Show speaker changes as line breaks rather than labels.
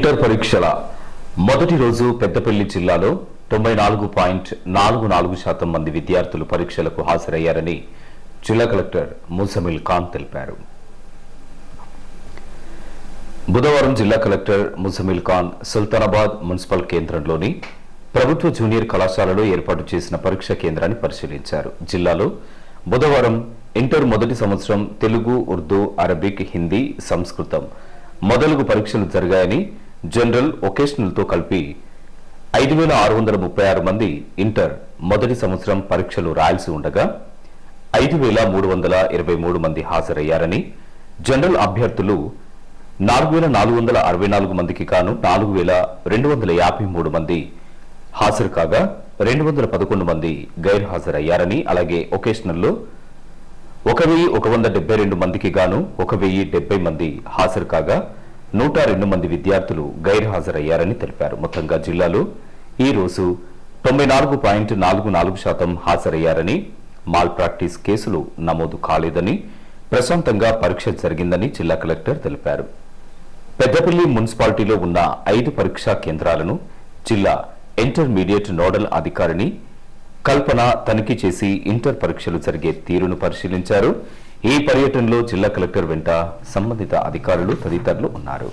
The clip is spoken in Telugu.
ఇంటర్ పరీక్షల మొదటి రోజు పెద్దపల్లి జిల్లాలో తొంభై నాలుగు పాయింట్ నాలుగు నాలుగు శాతం మంది విద్యార్థులు పరీక్షలకు హాజరయ్యారని జిల్లా కలెక్టర్ ముజమిల్ ఖాన్ తెలిపారు. బుధవారం జిల్లా కలెక్టర్ ముజమిల్ ఖాన్ సుల్తానాబాద్ మున్సిపల్ కేంద్రంలోని ప్రభుత్వ జూనియర్ కళాశాలలో ఏర్పాటు చేసిన పరీక్ష కేంద్రాన్ని పరిశీలించారు. జిల్లాలో బుధవారం ఇంటర్ మొదటి సంవత్సరం తెలుగు ఉర్దూ అరబిక్ హిందీ సంస్కృతం మొదలగు పరీక్షలు జరిగాయని జనరల్ ఒకేషనల్తో కలిపి ఐదు వేల ఆరు వందల ముప్పై ఆరు మంది ఇంటర్ మొదటి సంవత్సరం పరీక్షలు రాయాల్సి ఉండగా ఐదు వేల మూడు వందల ఇరవై మూడు మంది హాజరయ్యారని జనరల్ అభ్యర్థులు నాలుగు వేల నాలుగు వందల అరవై నాలుగు మందికి కాను నాలుగు వేల రెండు వందల యాభై మూడు మంది హాజరు కాగా రెండు వందల పదకొండు మంది గైర్హాజరయ్యారని అలాగే ఒకేషనల్లో ఒక వెయ్యి ఒక వంద డెబ్బై రెండు మందికి గాను ఒక వెయ్యి డెబ్బై మంది హాజరు కాగా నూట రెండు మంది విద్యార్థులు గైర్హాజరయ్యారని తెలిపారు. మొత్తంగా జిల్లాలో ఈ రోజు తొంభై నాలుగు పాయింట్ నాలుగు నాలుగు శాతం హాజరయ్యారని మాల్ ప్రాక్టీస్ కేసులు నమోదు కాలేదని ప్రశాంతంగా పరీక్ష జరిగిందని జిల్లా కలెక్టర్ తెలిపారు. పెద్దపల్లి మున్సిపాలిటీలో ఉన్న ఐదు పరీక్షా కేంద్రాలను జిల్లా ఇంటర్మీడియట్ నోడల్ అధికారిని కల్పన తనిఖీ చేసి ఇంటర్ పరీక్షలు జరిగే తీరును పరిశీలించారు. ఈ పర్యటనలో జిల్లా కలెక్టర్ వెంట సంబంధిత అధికారులు తదితరులు ఉన్నారు.